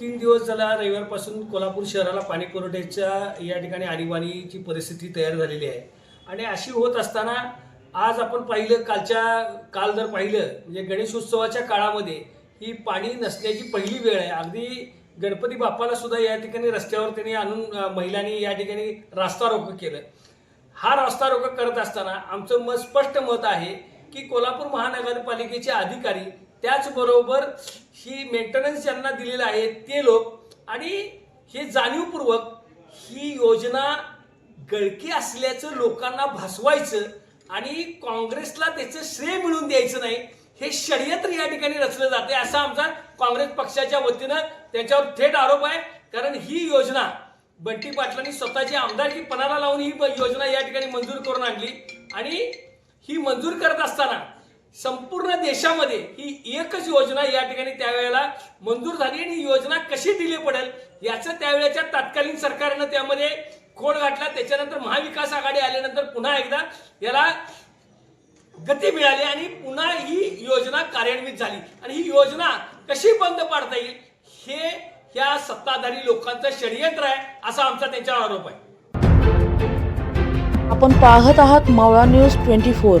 तीन दिवस झाला रविवारपासून कोल्हापूर शहराला पाणी पुरवठ्याच्या या ठिकाणी आणीबाणीची परिस्थिती तयार झालेली आहे. आणि अशी होत असताना आज आपण पाहिलं कालच्या काल जर पाहिलं म्हणजे गणेशोत्सवाच्या काळामध्ये ही पाणी नसण्याची पहिली वेळ आहे. अगदी गणपती बाप्पाला सुद्धा या ठिकाणी रस्त्यावर त्यांनी आणून महिलांनी या ठिकाणी रास्ता रोको केलं. हा रास्ता रोको करत असताना आमचं मत स्पष्ट मत आहे की कोल्हापूर महानगरपालिकेचे अधिकारी त्याचबरोबर ही मेंटेनन्स ज्यांना दिलेलं आहे ते लोक आणि हे जाणीवपूर्वक ही योजना गळकी असल्याचं लोकांना भासवायचं आणि काँग्रेसला त्याचं श्रेय मिळून द्यायचं नाही हे षडयंत्र या ठिकाणी रचलं जाते असा आमचा काँग्रेस पक्षाच्या वतीनं त्याच्यावर थेट आरोप आहे. कारण ही योजना बंटी पाटलांनी स्वतःची आमदारकी पणाला लावून ही योजना या ठिकाणी मंजूर करून आणली आणि ही मंजूर करत असताना संपूर्ण देशामध्ये ही एकच योजना या ठिकाणी त्यावेळेला मंजूर झाली आणि योजना कशी दिली पडेल याचं त्यावेळेच्या तत्कालीन सरकारनं त्यामध्ये खोड घातला. त्याच्यानंतर महाविकास आघाडी आल्यानंतर पुन्हा एकदा याला गती मिळाली आणि पुन्हा ही योजना कार्यान्वित झाली. आणि ही योजना कशी बंद पाडता येईल हे ह्या सत्ताधारी लोकांचं षडयंत्र आहे असा आमचा त्यांच्यावर आरोप आहे. आपण पाहत आहात मावळा न्यूज ट्वेंटी फोर.